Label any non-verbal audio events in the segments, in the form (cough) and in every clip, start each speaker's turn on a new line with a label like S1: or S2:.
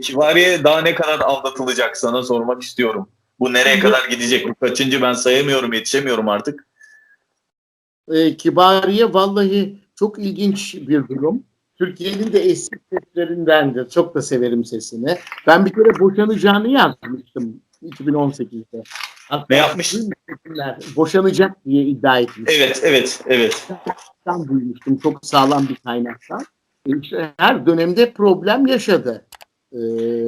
S1: Kibariye daha ne kadar aldatılacak sana sormak istiyorum. Bu nereye kadar gidecek? Bu kaçıncı ben sayamıyorum, yetişemiyorum artık.
S2: E, Kibariye vallahi çok ilginç bir durum. Türkiye'nin de eski seslerindendir. Çok da severim sesini. Ben bir kere boşanacağını yazmıştım 2018'de. Hatta
S1: Ne yapmış?
S2: Boşanacak diye iddia etmiş.
S1: Evet, evet, evet.
S2: Ben duymuştum çok sağlam bir kaynaktan. E, işte her dönemde problem yaşadı. E,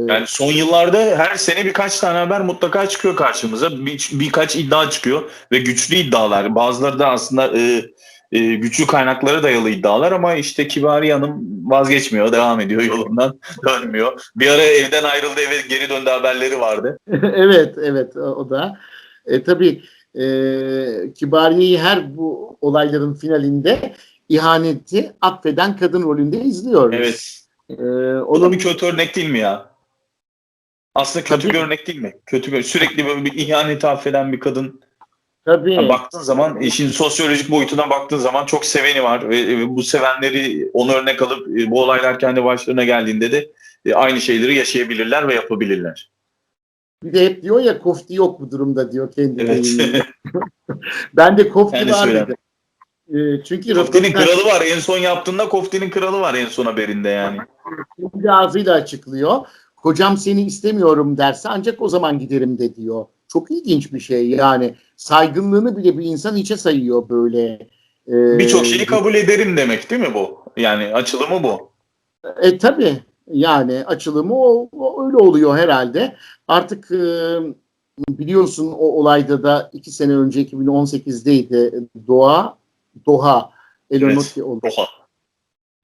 S1: Yani son yıllarda her sene birkaç tane haber mutlaka çıkıyor karşımıza. Bir, birkaç iddia çıkıyor ve güçlü iddialar. Bazıları da aslında e, e, güçlü kaynaklara dayalı iddialar ama işte Kibariye Hanım vazgeçmiyor, devam ediyor yolundan, (laughs) dönmüyor. Bir ara evden ayrıldı, eve geri döndü haberleri vardı. (laughs)
S2: evet, evet o, o da. E, tabii e, Kibariye'yi her bu olayların finalinde ihaneti affeden kadın rolünde izliyoruz.
S1: Evet.
S2: E,
S1: O da
S2: onun
S1: bir kötü örnek değil mi ya? Aslında kötü
S2: Tabii.
S1: bir örnek değil mi? Kötü bir, sürekli böyle bir ihaneti affeden bir kadın.
S2: tabii
S1: Yani baktığın zaman işin sosyolojik boyutuna baktığın zaman çok seveni var ve, ve bu sevenleri onu örnek alıp e, bu olaylar kendi başlarına geldiğinde de e, aynı şeyleri yaşayabilirler ve yapabilirler.
S2: bir de hep diyor ya kofti yok bu durumda diyor kendi
S1: Evet. (laughs)
S2: Ben de kofti var dedim. E, çünkü röportaj
S1: kralı var. En son yaptığında Koftinin kralı var en son haberinde yani.
S2: kendi ağzıyla açıklıyor. Kocam seni istemiyorum derse ancak o zaman giderim de diyor. Çok ilginç bir şey yani. Saygınlığını bile bir insan içe sayıyor böyle. E,
S1: Birçok şeyi kabul ederim demek değil mi bu? Yani açılımı bu.
S2: E tabi yani açılımı o, o öyle oluyor herhalde. Artık e, biliyorsun o olayda da iki sene önce 2018'deydi Doğa Doğa Elonoti oldu.
S1: Oha.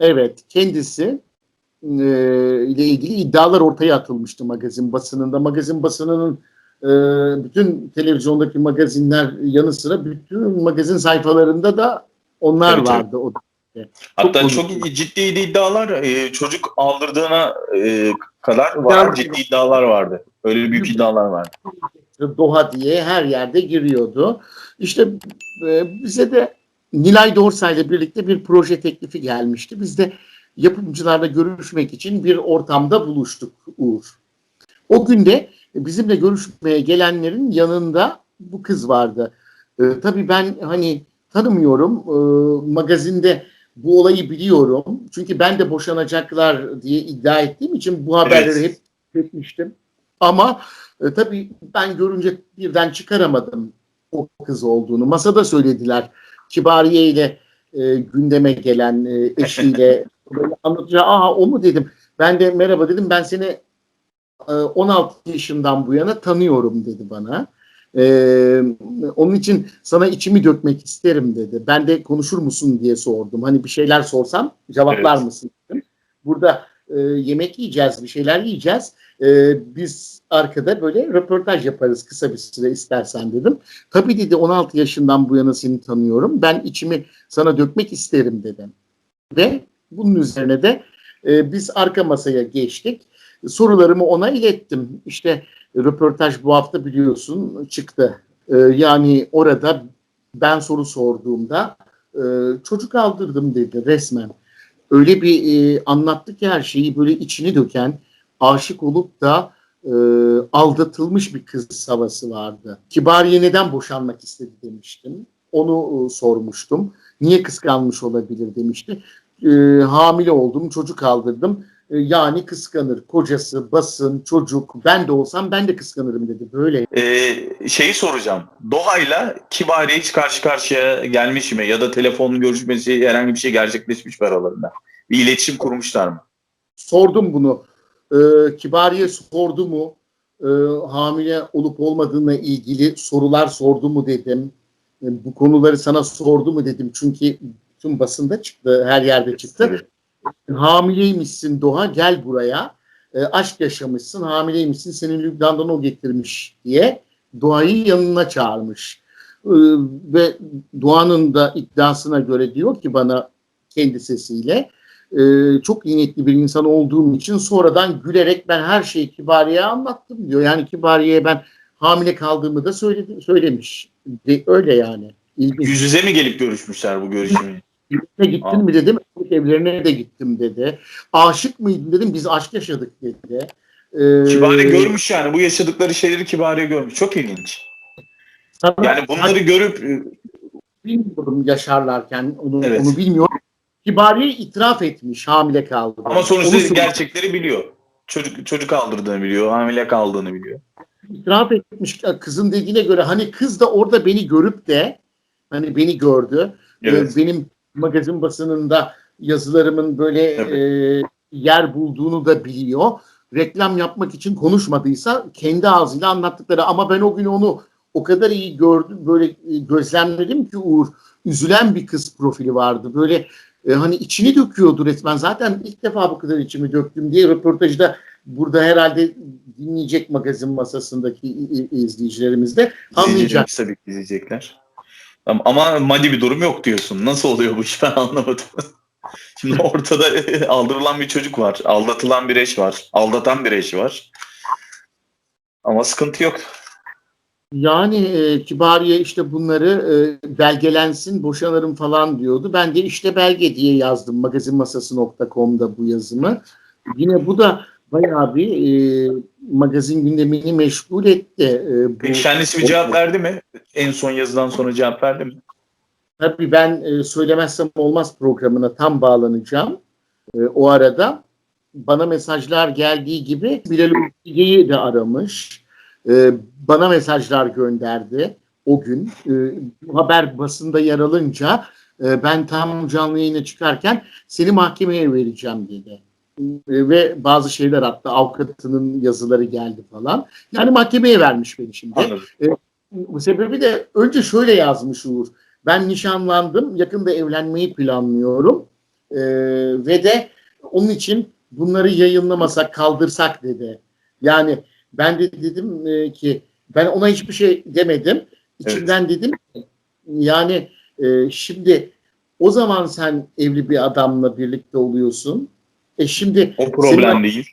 S2: Evet kendisi e, ile ilgili iddialar ortaya atılmıştı magazin basınında. Magazin basınının e, bütün televizyondaki magazinler yanı sıra bütün magazin sayfalarında da onlar
S1: Evet, evet.
S2: vardı. O
S1: Hatta
S2: Çok
S1: çok, ciddi iddialar e, çocuk aldırdığına e, kadar var, ciddi iddialar vardı. Öyle büyük iddialar vardı.
S2: Doha diye her yerde giriyordu. İşte e, bize de Nilay Dorsa ile birlikte bir proje teklifi gelmişti. Biz de yapımcılarla görüşmek için bir ortamda buluştuk Uğur. O günde bizimle görüşmeye gelenlerin yanında bu kız vardı. E, tabii ben hani tanımıyorum. E, magazinde bu olayı biliyorum. Çünkü ben de boşanacaklar diye iddia ettiğim için bu haberleri
S1: Evet.
S2: hep etmiştim. Ama e, tabii ben görünce birden çıkaramadım o kız olduğunu. Masada söylediler. Kibariye ile e, gündeme gelen e, eşiyle (laughs) böyle anlatınca aha o mu dedim. Ben de merhaba dedim. Ben seni e, 16 yaşından bu yana tanıyorum dedi bana. E, onun için sana içimi dökmek isterim dedi. Ben de konuşur musun diye sordum. Hani bir şeyler sorsam cevaplar
S1: Evet.
S2: mısın dedim. Burada e, yemek yiyeceğiz, bir şeyler yiyeceğiz. E, biz arkada böyle röportaj yaparız kısa bir süre istersen dedim. Tabii dedi 16 yaşından bu yana seni tanıyorum. Ben içimi sana dökmek isterim dedim. Ve bunun üzerine de e, biz arka masaya geçtik. Sorularımı ona ilettim. İşte röportaj bu hafta biliyorsun çıktı. E, yani orada ben soru sorduğumda e, çocuk aldırdım dedi resmen. Öyle bir e, anlattı ki her şeyi böyle içini döken, aşık olup da e, aldatılmış bir kız havası vardı. Kibariye neden boşanmak istedi demiştim. Onu e, sormuştum. Niye kıskanmış olabilir demişti. E, hamile oldum, çocuk aldırdım. E, yani kıskanır. Kocası, basın, çocuk. Ben de olsam ben de kıskanırım dedi. Böyle.
S1: E, şeyi soracağım. Doha'yla Kibariye hiç karşı karşıya gelmiş mi? Ya da telefon görüşmesi herhangi bir şey gerçekleşmiş mi aralarında? Bir iletişim kurmuşlar mı?
S2: Sordum bunu. E, Kibariye sordu mu? E, hamile olup olmadığına ilgili sorular sordu mu dedim. E, bu konuları sana sordu mu dedim. Çünkü tüm basında çıktı, her yerde çıktı. Hamileymişsin Doğa gel buraya. E, aşk yaşamışsın, hamileymişsin, seni Lübnan'dan o getirmiş diye Doğa'yı yanına çağırmış. E, ve Doğan'ın da iddiasına göre diyor ki bana kendi sesiyle e, çok iyi niyetli bir insan olduğum için sonradan gülerek ben her şeyi Kibariye'ye anlattım diyor. Yani Kibariye'ye ben hamile kaldığımı da söyledi, söylemiş. De, öyle yani. İlginç.
S1: Yüz yüze mi gelip görüşmüşler bu görüşmeyi?
S2: Evlerine gittin mi dedim. Evlerine de gittim dedi. Aşık mıydın dedim. Biz aşk yaşadık dedi. Ee,
S1: görmüş yani. Bu yaşadıkları şeyleri Kibari görmüş. Çok ilginç.
S2: sana-
S1: Yani bunları görüp e,
S2: bilmiyorum yaşarlarken onu,
S1: Evet.
S2: onu bilmiyorum. Kibariye itiraf etmiş hamile kaldı.
S1: ama sonuçta
S2: Onu
S1: gerçekleri biliyor. Çocuk çocuk aldırdığını biliyor, hamile kaldığını biliyor.
S2: itiraf etmiş kızın dediğine göre hani kız da orada beni görüp de hani beni gördü.
S1: Evet.
S2: Ee, benim magazin basınında yazılarımın böyle
S1: Evet.
S2: e, yer bulduğunu da biliyor. Reklam yapmak için konuşmadıysa kendi ağzıyla anlattıkları ama ben o gün onu o kadar iyi gördüm böyle e, gözlemledim ki Uğur üzülen bir kız profili vardı. Böyle e, hani içini döküyordu resmen. Zaten ilk defa bu kadar içimi döktüm diye röportajda burada herhalde dinleyecek magazin masasındaki izleyicilerimiz de anlayacak.
S1: Tabii ki izleyecekler. Ama maddi bir durum yok diyorsun. Nasıl oluyor bu iş (laughs) ben anlamadım. Şimdi ortada (laughs) aldırılan bir çocuk var. Aldatılan bir eş var. Aldatan bir eş var. Ama sıkıntı yok.
S2: Yani e, Kibariye işte bunları e, belgelensin, boşanırım falan diyordu. Ben de işte belge diye yazdım magazinmasası.com'da bu yazımı. Yine bu da bayağı bir e, magazin gündemini meşgul etti. E, bu,
S1: kendisi bir cevap verdi mi? En son yazıdan sonra cevap verdi mi?
S2: Tabii ben e, söylemezsem olmaz programına tam bağlanacağım. E, o arada bana mesajlar geldiği gibi Bilal Ülge'yi de aramış. E, bana mesajlar gönderdi o gün. E, bu haber basında yer alınca e, ben tam canlı yayına çıkarken seni mahkemeye vereceğim dedi. E, ve bazı şeyler attı. Avukatının yazıları geldi falan. Yani mahkemeye vermiş beni şimdi.
S1: Anladım.
S2: Bu sebebi de önce şöyle yazmış Uğur. Ben nişanlandım, yakında evlenmeyi planlıyorum Ee, ve de onun için bunları yayınlamasak, kaldırsak dedi. Yani ben de dedim e, ki ben ona hiçbir şey demedim. İçimden dedim ki, yani e, şimdi o zaman sen evli bir adamla birlikte oluyorsun. E şimdi
S1: O problem değil.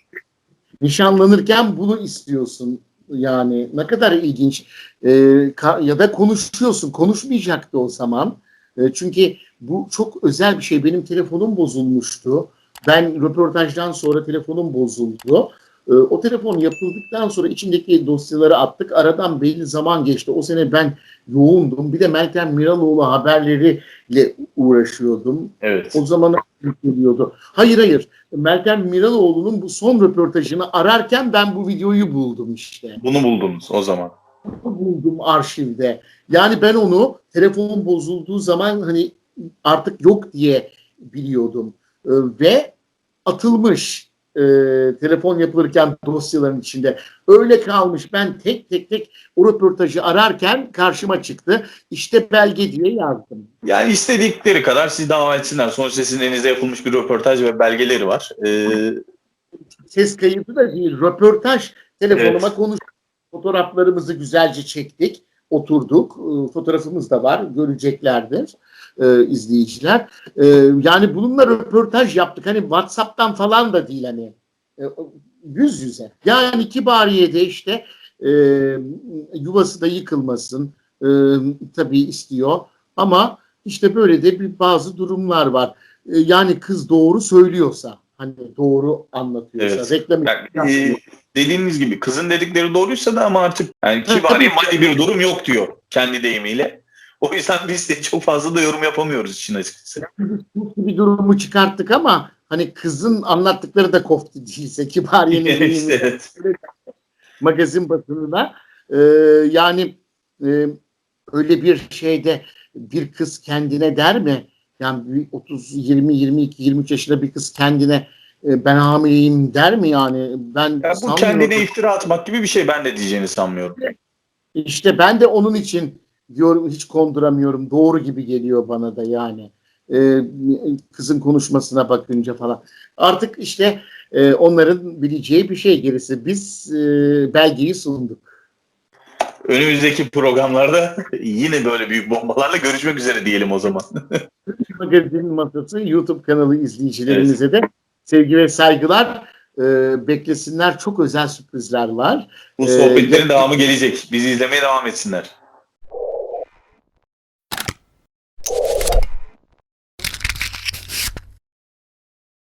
S2: nişanlanırken bunu istiyorsun. Yani ne kadar ilginç. Ka- ya da konuşuyorsun. Konuşmayacaktı o zaman. Ee, çünkü bu çok özel bir şey. Benim telefonum bozulmuştu. Ben röportajdan sonra telefonum bozuldu. Ee, o telefon yapıldıktan sonra içindeki dosyaları attık. Aradan belli zaman geçti. O sene ben yoğundum. Bir de Meltem Miraloğlu haberleriyle uğraşıyordum.
S1: Evet.
S2: O zaman geliyordu. Hayır hayır. Meltem Miraloğlu'nun bu son röportajını ararken ben bu videoyu buldum işte.
S1: Bunu buldunuz o zaman.
S2: Buldum arşivde. Yani ben onu telefon bozulduğu zaman hani artık yok diye biliyordum. Ee, ve atılmış e, telefon yapılırken dosyaların içinde. Öyle kalmış. Ben tek tek tek o röportajı ararken karşıma çıktı. İşte belge diye yazdım.
S1: Yani istedikleri kadar siz dava etsinler. Sonuçta sizin elinizde yapılmış bir röportaj ve belgeleri var. Ee,
S2: ses kaydı da değil, röportaj telefonuma
S1: Evet.
S2: konuş. Fotoğraflarımızı güzelce çektik, oturduk. Ee, Fotoğrafımız da var, göreceklerdir e, izleyiciler. E, yani bununla röportaj yaptık. Hani WhatsApp'tan falan da değil hani. E, yüz yüze. Yani Kibariye'de işte e, yuvası da yıkılmasın e, tabii istiyor. Ama işte böyle de bir bazı durumlar var. E, yani kız doğru söylüyorsa hani doğru anlatıyorsa
S1: Evet.
S2: reklam
S1: yani, e, dediğiniz gibi kızın dedikleri doğruysa da ama artık yani kibari maddi bir durum yok diyor kendi deyimiyle. O yüzden (laughs) biz de çok fazla da yorum yapamıyoruz için açıkçası.
S2: bir durumu çıkarttık ama hani kızın anlattıkları da koftu değilse Kibariye'nin (laughs)
S1: işte, evet.
S2: magazin basınına e, yani e, öyle bir şeyde bir kız kendine der mi? Yani bir 30 20 22 23 yaşında bir kız kendine e, ben hamileyim der mi yani? Ben
S1: Ya bu kendine iftira atmak gibi bir şey ben de diyeceğini sanmıyorum.
S2: İşte ben de onun için diyorum hiç konduramıyorum. Doğru gibi geliyor bana da yani. Ee, kızın konuşmasına bakınca falan. Artık işte e, onların bileceği bir şey gerisi. Biz e, belgeyi sunduk.
S1: Önümüzdeki programlarda (laughs) yine böyle büyük bombalarla görüşmek üzere diyelim o zaman.
S2: Magazin Masası YouTube kanalı izleyicilerimize de sevgi ve saygılar. Ee, beklesinler. Çok özel sürprizler var.
S1: Bu
S2: Ee,
S1: sohbetlerin devamı gelecek. Bizi izlemeye devam etsinler.